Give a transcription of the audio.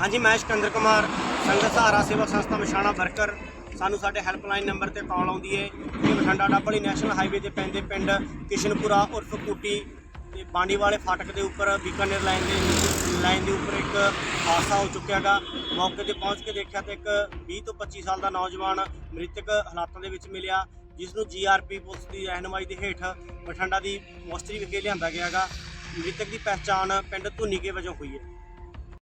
ਹਾਂਜੀ, ਮੈਂ ਸਿਕੰਦਰ ਕੁਮਾਰ, ਸੰਗਤ ਸਹਾਰਾ ਸੇਵਾ ਸੰਸਥਾ ਮਸ਼ਾਣਾ ਵਰਕਰ। ਸਾਨੂੰ ਸਾਡੇ ਹੈਲਪਲਾਈਨ ਨੰਬਰ ਤੇ ਕਾਲ ਆਉਂਦੀ ਹੈ। ਕਿ ਬਠਿੰਡਾ ਡੱਬਲੀ ਨੈਸ਼ਨਲ ਹਾਈਵੇ ਤੇ ਪੈਂਦੇ ਪਿੰਡ ਕਿਸ਼ਨਪੁਰਾ ਉਰਫ ਕੂਟੀ ਤੇ ਬਾਂਡੀ ਵਾਲੇ ਫਾਟਕ ਦੇ ਉੱਪਰ ਬੀਕਾਨੇਰ ਲਾਈਨ ਦੇ ਲਾਈਨ ਦੇ ਉੱਪਰ ਇੱਕ ਹਾਦਸਾ ਹੋ ਚੁੱਕਿਆਗਾ ਮੌਕੇ ਤੇ ਪਹੁੰਚ ਕੇ ਦੇਖਿਆ ਤੇ ਇੱਕ 20 ਤੋਂ 25 ਸਾਲ ਦਾ ਨੌਜਵਾਨ ਮ੍ਰਿਤਕ ਹਾਲਾਤਾਂ ਦੇ ਵਿੱਚ ਮਿਲਿਆ, ਜਿਸ ਨੂੰ ਜੀਆਰਪੀ ਪੁਲਿਸ ਦੀ ਰਹਿਨਮਾਈ ਦੇ ਹੇਠ ਬਠਿੰਡਾ ਦੀ ਮੋਸਟਰੀ ਵਿਖੇ ਲਿਆਂਦਾ ਗਿਆਗਾ ਮ੍ਰਿਤਕ ਦੀ ਪਹਿਚਾਣ ਪਿੰਡ ਧੁਨੀਕੇ ਵਜੋਂ ਹੋਈ ਹੈ।